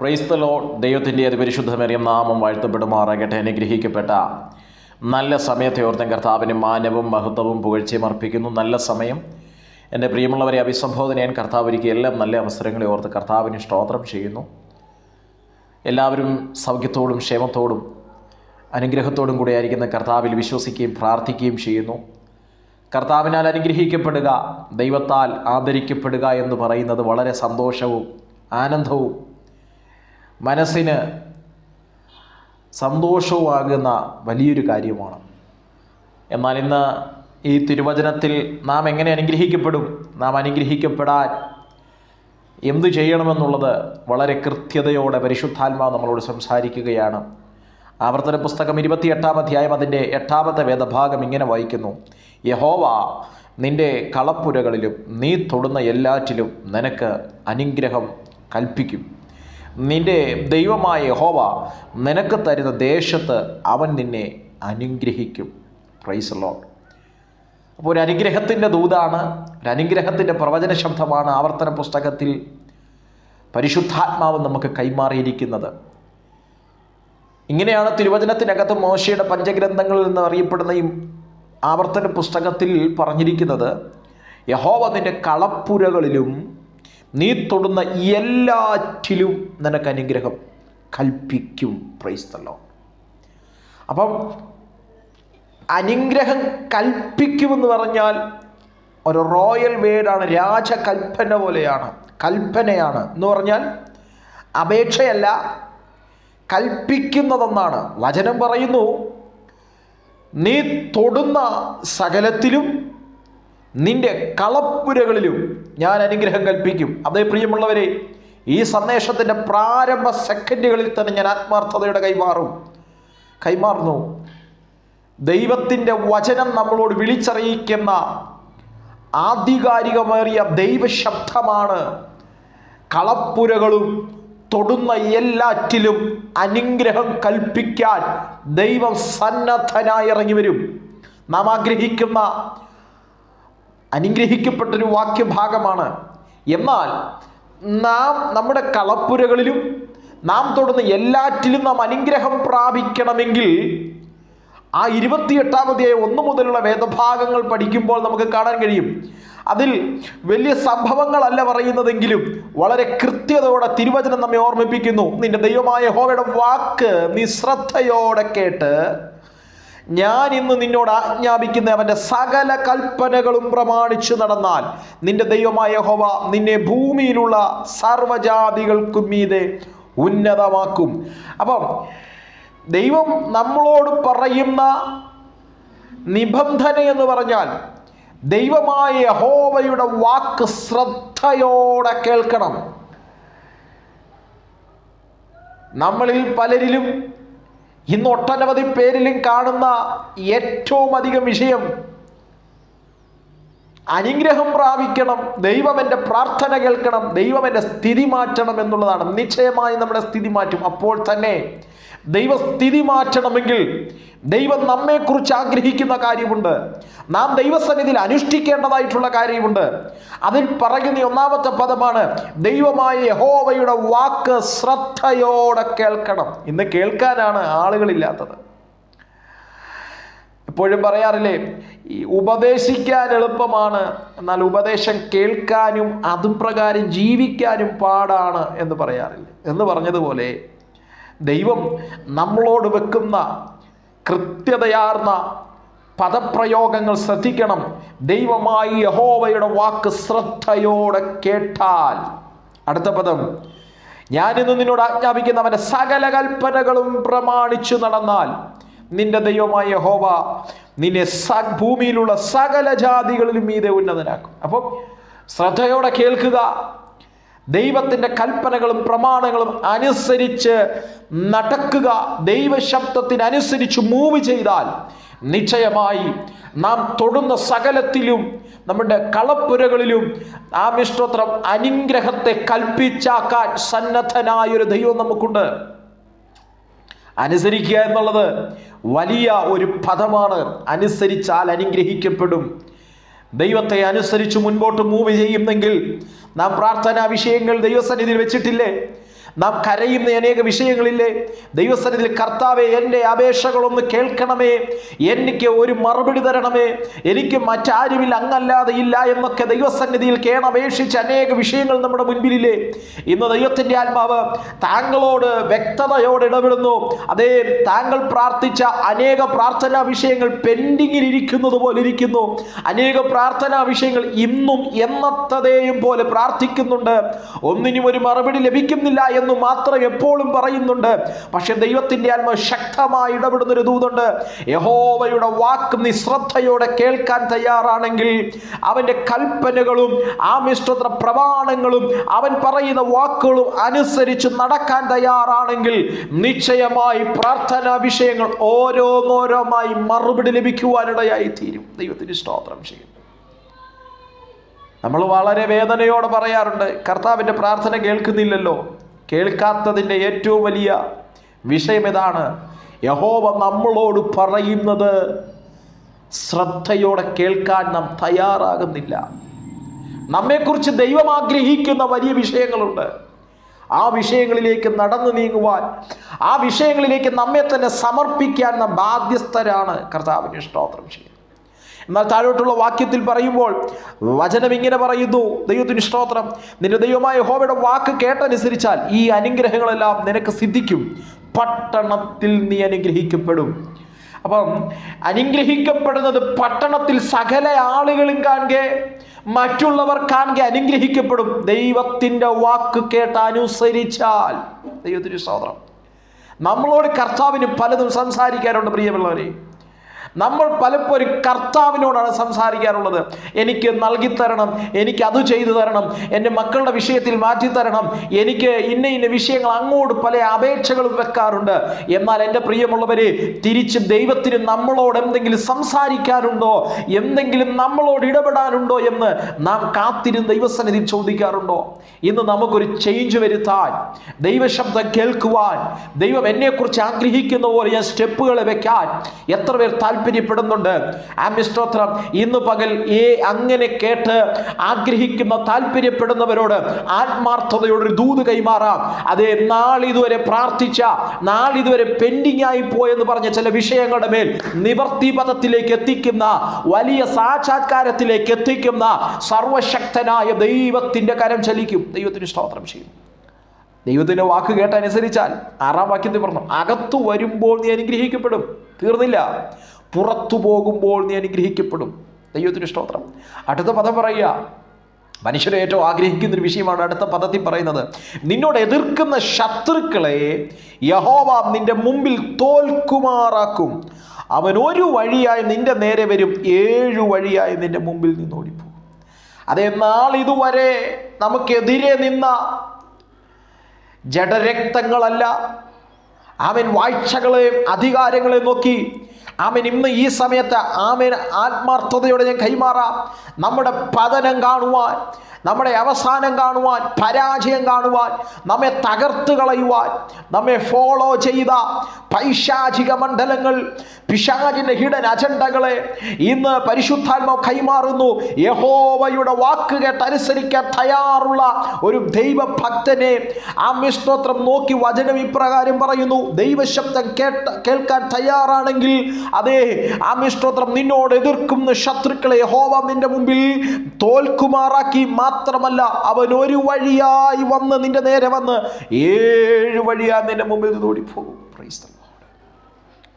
പ്രൈസ്തലോ ദൈവത്തിന്റെ അതിപരിശുദ്ധമേറിയ നാമം വാഴ്ത്തപ്പെടുമാറാകട്ടെ അനുഗ്രഹിക്കപ്പെട്ട നല്ല സമയത്തെ ഓർത്തും കർത്താവിന് മാനവും മഹത്വവും പുകഴ്ചയും അർപ്പിക്കുന്നു. നല്ല സമയം. എന്റെ പ്രിയമുള്ളവരെ അഭിസംബോധന ഞാൻ കർത്താവ് ഒരുക്കിയ എല്ലാം നല്ല അവസരങ്ങളെ ഓർത്ത് കർത്താവിന് സ്തോത്രം ചെയ്യുന്നു. എല്ലാവരും സൗഖ്യത്തോടും ക്ഷേമത്തോടും അനുഗ്രഹത്തോടും കൂടെ ആയിരിക്കുന്ന കർത്താവിൽ വിശ്വസിക്കുകയും പ്രാർത്ഥിക്കുകയും ചെയ്യുന്നു. കർത്താവിനാൽ അനുഗ്രഹിക്കപ്പെടുക ദൈവത്താൽ ആദരിക്കപ്പെടുക എന്ന് പറയുന്നത് വളരെ സന്തോഷവും ആനന്ദവും മനസ്സിന് സന്തോഷവുമാകുന്ന വലിയൊരു കാര്യമാണ്. എന്നാൽ ഇന്ന് ഈ തിരുവചനത്തിൽ നാം എങ്ങനെ അനുഗ്രഹിക്കപ്പെടും? നാം അനുഗ്രഹിക്കപ്പെടാൻ എന്തു ചെയ്യണമെന്നുള്ളത് വളരെ കൃത്യതയോടെ പരിശുദ്ധാത്മാവ് നമ്മളോട് സംസാരിക്കുകയാണ്. ആവർത്തന പുസ്തകം ഇരുപത്തിയെട്ടാം അധ്യായം അതിന്റെ എട്ടാമത്തെ വേദഭാഗം ഇങ്ങനെ വായിക്കുന്നു. യഹോവ നിന്റെ കളപ്പുരകളിലും നീ തൊടുന്ന എല്ലാറ്റിലും നിനക്ക് അനുഗ്രഹം കൽപ്പിക്കും. നിന്റെ ദൈവമായ ഹോവ നിനക്ക് തരുന്ന ദേശത്ത് അവൻ നിന്നെ അനുഗ്രഹിക്കും. പ്രൈസ് ലോൺ അപ്പോൾ ഒരു അനുഗ്രഹത്തിന്റെ ദൂതാണ് ഒരു അനുഗ്രഹത്തിന്റെ പ്രവചന ശബ്ദമാണ് ആവർത്തന പുസ്തകത്തിൽ പരിശുദ്ധാത്മാവ് നമുക്ക് കൈമാറിയിരിക്കുന്നത്. ഇങ്ങനെയാണ് തിരുവചനത്തിനകത്ത് മോശയുടെ പഞ്ചഗ്രന്ഥങ്ങളിൽ നിന്ന് അറിയപ്പെടുന്ന ഈ ആവർത്തന പുസ്തകത്തിൽ പറഞ്ഞിരിക്കുന്നത് യഹോവ നിന്റെ കളപ്പുരകളിലും നീ തൊടുന്ന എല്ലാറ്റിലും നിനക്ക് അനുഗ്രഹം കൽപ്പിക്കും. പ്രൈസ്തല്ലോ അപ്പം അനുഗ്രഹം കൽപ്പിക്കുമെന്ന് പറഞ്ഞാൽ ഒരു റോയൽ വേഡാണ് രാജകൽപ്പന പോലെയാണ് കൽപ്പനയാണ് എന്ന് പറഞ്ഞാൽ അപേക്ഷയല്ല കൽപ്പിക്കുന്നതെന്നാണ്. വചനം പറയുന്നു നീ തൊടുന്ന സകലത്തിലും നിന്റെ കളപ്പുരകളിലും ഞാൻ അനുഗ്രഹം കൽപ്പിക്കും. അതേ പ്രിയമുള്ളവരെ ഈ സന്ദേശത്തിന്റെ പ്രാരംഭ സെക്കൻഡുകളിൽ തന്നെ ഞാൻ ആത്മാർത്ഥതയുടെ കൈമാറും. കൈമാറുന്നു. ദൈവത്തിന്റെ വചനം നമ്മളോട് വിളിച്ചറിയിക്കുന്ന ആധികാരികമേറിയ ദൈവശബ്ദമാണ് കളപ്പുരകളും തൊടുന്ന എല്ലാറ്റിലും അനുഗ്രഹം കൽപ്പിക്കാൻ ദൈവം സന്നദ്ധനായി ഇറങ്ങി വരും. നാം ആഗ്രഹിക്കുന്ന അനുഗ്രഹിക്കപ്പെട്ടൊരു വാക്യഭാഗമാണ്. എന്നാൽ നാം നമ്മുടെ കളപ്പുരകളിലും നാം തൊടുന്ന എല്ലാറ്റിലും നാം അനുഗ്രഹം പ്രാപിക്കണമെങ്കിൽ ആ ഇരുപത്തിയെട്ടാമതിയായ ഒന്ന് മുതലുള്ള വേദഭാഗങ്ങൾ പഠിക്കുമ്പോൾ നമുക്ക് കാണാൻ കഴിയും. അതിൽ വലിയ സംഭവങ്ങളല്ല പറയുന്നതെങ്കിലും വളരെ കൃത്യതയോടെ തിരുവചനം നമ്മെ ഓർമ്മിപ്പിക്കുന്നു. നിന്റെ ദൈവമായ ഹോവയുടെ വാക്ക് നീ ശ്രദ്ധയോടെ കേട്ട് ഞാൻ ഇന്ന് നിന്നോട് ആജ്ഞാപിക്കുന്ന അവന്റെ സകല കൽപ്പനകളും പ്രമാണിച്ചു നടന്നാൽ നിന്റെ ദൈവമായ ഹോവ നിന്നെ ഭൂമിയിലുള്ള സർവജാതികൾക്കും മീതെ ഉന്നതമാക്കും. അപ്പം ദൈവം നമ്മളോട് പറയുന്ന നിബന്ധന എന്ന് പറഞ്ഞാൽ ദൈവമായ ഹോവയുടെ വാക്ക് ശ്രദ്ധയോടെ കേൾക്കണം. നമ്മളിൽ പലരിലും ഇന്ന് ഒട്ടനവധി പേരിലും കാണുന്ന ഏറ്റവും അധികം വിഷയം അനുഗ്രഹം പ്രാപിക്കണം ദൈവം എന്റെ പ്രാർത്ഥന കേൾക്കണം ദൈവം എന്റെ സ്ഥിതി മാറ്റണം എന്നുള്ളതാണ്. നിശ്ചയമായി നമ്മുടെ സ്ഥിതി മാറ്റും. അപ്പോൾ തന്നെ ദൈവസ്ഥിതി മാറ്റണമെങ്കിൽ ദൈവം നമ്മെക്കുറിച്ച് ആഗ്രഹിക്കുന്ന കാര്യമുണ്ട്. നാം ദൈവസന്നിധിയിൽ അനുഷ്ഠിക്കേണ്ടതായിട്ടുള്ള കാര്യമുണ്ട്. അതിൽ പറയുന്ന ഒന്നാമത്തെ പദമാണ് ദൈവമായ യഹോവയുടെ വാക്ക് ശ്രദ്ധയോടെ കേൾക്കണം. ഇന്ന് കേൾക്കാനാണ് ആളുകളില്ലാത്തത്. എപ്പോഴും പറയാറില്ലേ ഈ ഉപദേശിക്കാൻ എളുപ്പമാണ് എന്നാൽ ഉപദേശം കേൾക്കാനും അതും പ്രകാരം ജീവിക്കാനും പാടാണ് എന്ന് പറയാറില്ല. എന്ന് പറഞ്ഞതുപോലെ ദൈവം നമ്മളോട് വെക്കുന്ന കൃത്യതയാർന്ന പദപ്രയോഗങ്ങൾ ശ്രദ്ധിക്കണം. ദൈവമായി യഹോവയുടെ വാക്ക് ശ്രദ്ധയോടെ കേട്ടാൽ. അടുത്ത പദം. ഞാനിന്ന് നിന്നോട് ആജ്ഞാപിക്കുന്ന അവന്റെ സകല കൽപ്പനകളും പ്രമാണിച്ചു നടന്നാൽ നിന്റെ ദൈവമായ യഹോവ നിന്നെ സ ഭൂമിയിലുള്ള സകല ജാതികളിലും മീതെ ഉന്നതനാക്കും. അപ്പം ശ്രദ്ധയോടെ കേൾക്കുക. ദൈവത്തിന്റെ കൽപ്പനകളും പ്രമാണങ്ങളും അനുസരിച്ച് നടക്കുക. ദൈവശബ്ദത്തിനനുസരിച്ച് മൂവ് ചെയ്താൽ നിശ്ചയമായി നാം തൊടുന്ന സകലത്തിലും നമ്മുടെ കളപ്പുരകളിലും ആ മിഷ്ടോത്രം അനുഗ്രഹത്തെ കൽപ്പിച്ചാക്കാൻ സന്നദ്ധനായൊരു ദൈവം നമുക്കുണ്ട്. അനുസരിക്കുക എന്നുള്ളത് വലിയ ഒരു പദമാണ്. അനുസരിച്ചാൽ അനുഗ്രഹിക്കപ്പെടും. ദൈവത്തെ അനുസരിച്ച് മുൻപോട്ട് മൂവ് ചെയ്യുന്നെങ്കിൽ നാം പ്രാർത്ഥനാ വിഷയങ്ങൾ ദൈവസന്നിധിയിൽ വെച്ചിട്ടില്ലേ? നാം കരയുന്ന അനേക വിഷയങ്ങളില്ലേ? ദൈവസന്നിധിയിൽ കർത്താവെ എന്റെ അപേക്ഷകളൊന്ന് കേൾക്കണമേ. എനിക്ക് ഒരു മറുപടി തരണമേ. എനിക്ക് മറ്റാരുമില്ല അങ്ങല്ലാതെ ഇല്ല എന്നൊക്കെ ദൈവസന്നിധിയിൽ കേണപേക്ഷിച്ച് അനേക വിഷയങ്ങൾ നമ്മുടെ മുൻപിലില്ലേ? ഇന്ന് ദൈവത്തിന്റെ ആത്മാവ് താങ്കളോട് വ്യക്തതയോട് ഇടപെടുന്നു. അതേ താങ്കൾ പ്രാർത്ഥിച്ച അനേക പ്രാർത്ഥനാ വിഷയങ്ങൾ പെൻഡിങ്ങിൽ ഇരിക്കുന്നത് പോലെ ഇരിക്കുന്നു. അനേക പ്രാർത്ഥനാ വിഷയങ്ങൾ ഇന്നും എന്നത്തതേയും പോലെ പ്രാർത്ഥിക്കുന്നുണ്ട്. ഒന്നിനും ഒരു മറുപടി ലഭിക്കുന്നില്ല എന്ന് മാത്രം എപ്പോഴും പറയുന്നുണ്ട്. പക്ഷെ ദൈവത്തിന്റെ ആത്മ ശക്തമായി ഇടപെടുന്ന ഒരു ദൂതുണ്ട്. യഹോവയുടെ വാക്ക് നിശ്രദ്ധയോടെ കേൾക്കാൻ തയ്യാറാണെങ്കിൽ അവന്റെ കൽപ്പനകളും ആ മിശ്രത്ര പ്രമാണങ്ങളും അവൻ പറയുന്ന വാക്കുകളും അനുസരിച്ച് നടക്കാൻ തയ്യാറാണെങ്കിൽ നിശ്ചയമായി പ്രാർത്ഥനാ വിഷയങ്ങൾ ഓരോന്നോരോമായി മറുപടി ലഭിക്കുവാനിടയായി തീരും ദൈവത്തിന് സ്തോത്രം ചെയ്യും നമ്മൾ വളരെ വേദനയോടെ പറയാറുണ്ട് കർത്താവിന്റെ പ്രാർത്ഥന കേൾക്കുന്നില്ലല്ലോ. കേൾക്കാത്തതിന്റെ ഏറ്റവും വലിയ വിഷയം ഇതാണ് യഹോവ നമ്മളോട് പറയുന്നത് ശ്രദ്ധയോടെ കേൾക്കാൻ നാം തയ്യാറാകുന്നില്ല. നമ്മെക്കുറിച്ച് ദൈവം ആഗ്രഹിക്കുന്ന വലിയ വിഷയങ്ങളുണ്ട്. ആ വിഷയങ്ങളിലേക്ക് നടന്നു നീങ്ങുവാൻ ആ വിഷയങ്ങളിലേക്ക് നമ്മെ തന്നെ സമർപ്പിക്കാൻ നാം ബാധ്യസ്ഥരാണ്. കർത്താവിന് ഇഷ്ടോത്രം എന്നാൽ താഴോട്ടുള്ള വാക്യത്തിൽ പറയുമ്പോൾ വചനം ഇങ്ങനെ പറയുന്നു ദൈവത്തിന് സ്തോത്രം. നിന്റെ ദൈവമായ ഹോവയുടെ വാക്ക് കേട്ടനുസരിച്ചാൽ ഈ അനുഗ്രഹങ്ങളെല്ലാം നിനക്ക് സിദ്ധിക്കും. പട്ടണത്തിൽ നീ അനുഗ്രഹിക്കപ്പെടും. അപ്പം അനുഗ്രഹിക്കപ്പെടുന്നത് പട്ടണത്തിൽ സകല ആളുകളും കാണുക മറ്റുള്ളവർ കാണുക അനുഗ്രഹിക്കപ്പെടും. ദൈവത്തിന്റെ വാക്ക് കേട്ട് അനുസരിച്ചാൽ ദൈവത്തിന് സ്തോത്രം. നമ്മളോട് കർത്താവിന് പലതും സംസാരിക്കാറുണ്ട് പ്രിയമുള്ളവരെ. നമ്മൾ പലപ്പോഴും കർത്താവിനോടാണ് സംസാരിക്കാറുള്ളത്. എനിക്ക് നൽകി തരണം എനിക്ക് അത് ചെയ്തു തരണം എന്റെ മക്കളുടെ വിഷയത്തിൽ മാറ്റി തരണം എനിക്ക് ഇന്ന ഇന്ന വിഷയങ്ങൾ അങ്ങോട്ട് പല അപേക്ഷകളും വെക്കാറുണ്ട്. എന്നാൽ എന്റെ പ്രിയമുള്ളവരെ തിരിച്ച് ദൈവത്തിന് നമ്മളോട് എന്തെങ്കിലും സംസാരിക്കാറുണ്ടോ എന്തെങ്കിലും നമ്മളോട് ഇടപെടാനുണ്ടോ എന്ന് നാം കാത്തിരുന്ന് ദൈവസന്നിധി ചോദിക്കാറുണ്ടോ? ഇന്ന് നമുക്കൊരു ചേഞ്ച് വരുത്താൻ ദൈവശബ്ദം കേൾക്കുവാൻ ദൈവം എന്നെക്കുറിച്ച് ആഗ്രഹിക്കുന്ന പോലെ ഞാൻ സ്റ്റെപ്പുകൾ വെക്കാൻ എത്ര പേർ താല്പര്യപ്പെടുന്നുണ്ട്. ആമിസ്തോത്രം ഇന്ന് പകൽ ഏ അങ്ങനെ കേട്ട് ആഗ്രഹിക്കുന്ന താല്പര്യപ്പെടുന്നവരോട് ആത്മാർത്ഥതയോടൊരു ദൂത് കൈമാറാം. അതേ നാളിതുവരെ പ്രാർത്ഥിച്ച നാളിതുവരെ പെൻഡിങ് ആയി പോയെന്ന് പറഞ്ഞ ചില വിഷയങ്ങളുടെ മേൽ നിവർത്തി പദത്തിലേക്ക് എത്തിക്കുന്ന വലിയ സാക്ഷാത്കാരത്തിലേക്ക് എത്തിക്കുന്ന സർവശക്തനായ ദൈവത്തിന്റെ കരം ചലിക്കും. ദൈവത്തിന് സ്തോത്രം ചെയ്യും ദൈവത്തിന്റെ വാക്ക് കേട്ടനുസരിച്ചാൽ ആറാം വാക്യത്തിൽ പറഞ്ഞു അകത്തു വരുമ്പോൾ നീ അനുഗ്രഹിക്കപ്പെടും. തീർന്നില്ല. പുറത്തു പോകുമ്പോൾ നീ അനുഗ്രഹിക്കപ്പെടും. ദൈവത്തിന് സ്തോത്രം. അടുത്ത പദം പറയുക. മനുഷ്യരെ ഏറ്റവും ആഗ്രഹിക്കുന്ന ഒരു വിഷയമാണ് അടുത്ത പദത്തിൽ പറയുന്നത്. നിന്നോട് എതിർക്കുന്ന ശത്രുക്കളെ യഹോവ നിന്റെ മുമ്പിൽ തോൽക്കുമാറാക്കും. അവൻ ഒരു വഴിയായി നിന്റെ നേരെ വരും ഏഴു വഴിയായി നിന്റെ മുമ്പിൽ നിന്ന് ഓടിപ്പോകും. അതേ നാളിതുവരെ നമുക്കെതിരെ നിന്ന ജഡരക്തങ്ങളല്ല അവൻ വാഴ്ചകളെയും അധികാരങ്ങളെയും നോക്കി ആമൻ. ഇന്ന് ഈ സമയത്ത് ആമേൻ ആത്മാർത്ഥതയോടെ ഞാൻ കൈമാറാം. നമ്മുടെ പതനം കാണുവാൻ നമ്മുടെ അവസാനം കാണുവാൻ പരാജയം കാണുവാൻ നമ്മെ തകർത്ത് കളയുവാൻ നമ്മെ ഫോളോ ചെയ്ത പൈശാചിക മണ്ഡലങ്ങൾ പിശാചിന്റെ ഹിഡൻ അജണ്ടകളെ ഇന്ന് പരിശുദ്ധാത്മാവ് കൈമാറുന്നു. യഹോവയുടെ വാക്ക് കേട്ട് അനുസരിക്കാൻ തയ്യാറുള്ള ഒരു ദൈവഭക്തനെ ആ മിസ്തോത്രം നോക്കി വചനം ഇപ്രകാരം പറയുന്നു. ദൈവശബ്ദം കേട്ട കേൾക്കാൻ തയ്യാറാണെങ്കിൽ അതേ ആ മിഷ്ടോത്രം നിന്നോട് എതിർക്കുന്ന ശത്രുക്കളെ ഹോവ നിന്റെ മുമ്പിൽ തോൽക്കുമാറാക്കി മാത്രമല്ല അവൻ ഒരു വഴിയായി വന്ന് നിന്റെ നേരെ വന്ന് ഏഴ് വഴിയാ നിന്റെ മുമ്പിൽ നിന്ന് ഓടിപ്പോകും.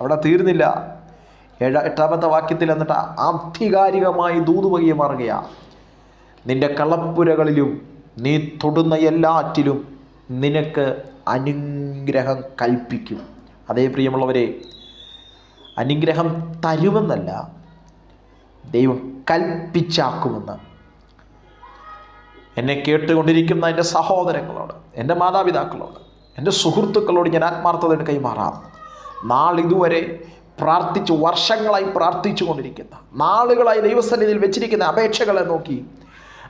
അവിടെ തീർന്നില്ല ഏഴ എട്ടാമത്തെ വാക്യത്തിൽ എന്നിട്ട് ആധികാരികമായി ദൂതുവകയെ മാറുകയാ. നിന്റെ കളപ്പുരകളിലും നീ തൊടുന്ന എല്ലാറ്റിലും നിനക്ക് അനുഗ്രഹം കൽപ്പിക്കും. അതേ പ്രിയമുള്ളവരെ അനുഗ്രഹം തരുമെന്നല്ല ദൈവം കൽപ്പിച്ചാക്കുമെന്ന്. എന്നെ കേട്ടുകൊണ്ടിരിക്കുന്ന എന്റെ സഹോദരങ്ങളോട് എന്റെ മാതാപിതാക്കളോട് എന്റെ സുഹൃത്തുക്കളോട് ഞാൻ ആത്മാർത്ഥതയുടെ കൈമാറാം. നാളിതുവരെ പ്രാർത്ഥിച്ച് വർഷങ്ങളായി പ്രാർത്ഥിച്ചു കൊണ്ടിരിക്കുന്ന നാളുകളായി ദൈവസന്നിധിയിൽ വെച്ചിരിക്കുന്ന അപേക്ഷകളെ നോക്കി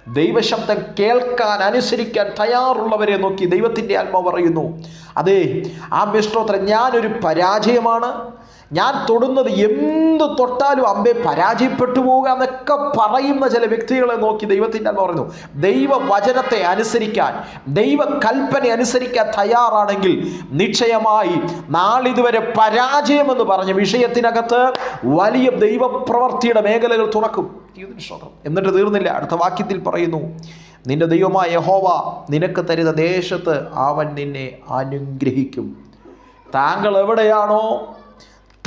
ദൈവശബ്ദം കേൾക്കാൻ അനുസരിക്കാൻ തയ്യാറുള്ളവരെ നോക്കി ദൈവത്തിന്റെ ആത്മാവ് പറയുന്നു. അതെ ആ മിശ്രോത്രം ഞാനൊരു പരാജയമാണ്. ഞാൻ തൊടുന്നത് എന്ത് തൊട്ടാലും അമ്പെ പരാജയപ്പെട്ടു പോവുക എന്നൊക്കെ പറയുന്ന ചില വ്യക്തികളെ നോക്കി ദൈവത്തിന്റെ ആത്മ പറയുന്നു. ദൈവവചനത്തെ അനുസരിക്കാൻ ദൈവകൽപ്പന അനുസരിക്കാൻ തയ്യാറാണെങ്കിൽ നിശ്ചയമായി നാളിതുവരെ പരാജയമെന്ന് പറഞ്ഞ വിഷയത്തിനകത്ത് വലിയ ദൈവപ്രവർത്തിയുടെ മേഖലകൾ തുറക്കും. ദൈവത്തിന് സ്തോത്രം. എന്നിട്ട് തീർന്നില്ല. അടുത്ത വാക്യത്തിൽ പറയുന്നു നിന്റെ ദൈവമായ യഹോവ നിനക്ക് തരുന്ന ദേശത്ത് അവൻ നിന്നെ അനുഗ്രഹിക്കും. താങ്കൾ എവിടെയാണോ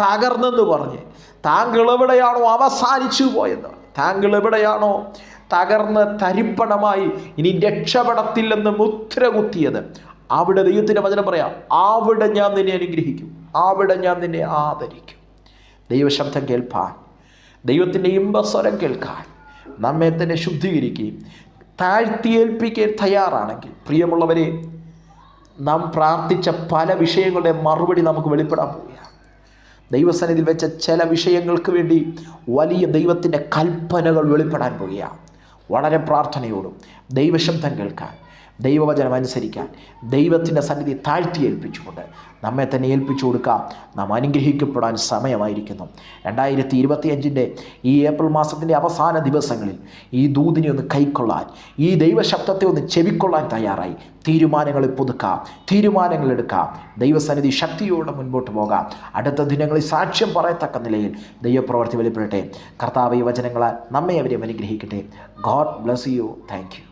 തകർന്നെന്ന് പറഞ്ഞ് താങ്കൾ എവിടെയാണോ അവസാനിച്ചു പോയെന്ന് താങ്കൾ എവിടെയാണോ തകർന്ന് തരിപ്പണമായി ഇനി രക്ഷപ്പെടത്തില്ലെന്ന് മുദ്ര കുത്തിയത് അവിടെ ദൈവത്തിന്റെ വചനം പറയാം അവിടെ ഞാൻ നിന്നെ അനുഗ്രഹിക്കും. അവിടെ ഞാൻ നിന്നെ ആദരിക്കും. ദൈവശബ്ദം കേൾപ്പാൻ. ദൈവത്തിന്റെ ഇമ്പസ്വരം കേൾക്കാൻ നമ്മെ തന്നെ ശുദ്ധീകരിക്കുകയും താഴ്ത്തിയേൽപ്പിക്കാൻ തയ്യാറാണെങ്കിൽ പ്രിയമുള്ളവരെ നാം പ്രാർത്ഥിച്ച പല വിഷയങ്ങളുടെ മറുപടി നമുക്ക് വെളിപ്പെടാൻ പോവുകയാണ്. ദൈവസന്നിധിയിൽ വെച്ച ചില വിഷയങ്ങൾക്ക് വേണ്ടി വലിയ ദൈവത്തിന്റെ കൽപ്പനകൾ വെളിപ്പെടാൻ പോവുകയാണ്. വളരെ പ്രാർത്ഥനയോടും ദൈവശബ്ദം കേൾക്കാൻ ദൈവവചനം അനുസരിക്കാൻ ദൈവത്തിന്റെ സന്നിധി താഴ്ത്തി ഏൽപ്പിച്ചുകൊണ്ട് നമ്മെ തന്നെ ഏൽപ്പിച്ചു കൊടുക്കാം. നാം അനുഗ്രഹിക്കപ്പെടാൻ സമയമായിരിക്കുന്നു. രണ്ടായിരത്തി ഇരുപത്തിയഞ്ചിന്റെ ഈ ഏപ്രിൽ മാസത്തിന്റെ അവസാന ദിവസങ്ങളിൽ ഈ ദൂതിനെ ഒന്ന് കൈക്കൊള്ളാൻ ഈ ദൈവശബ്ദത്തെ ഒന്ന് ചെവിക്കൊള്ളാൻ തയ്യാറായി. തീരുമാനങ്ങൾ പുതുക്കാം തീരുമാനങ്ങൾ എടുക്കാം. ദൈവസന്നിധി ശക്തിയോടെ മുൻപോട്ട് പോകാം. അടുത്ത ദിനങ്ങളിൽ സാക്ഷ്യം പറയത്തക്ക നിലയിൽ ദൈവപ്രവർത്തി വെളിപ്പെടട്ടെ. കർത്താവ് യുവജനങ്ങളാൽ നമ്മെ അവരെ അനുഗ്രഹിക്കട്ടെ. God bless you. Thank you.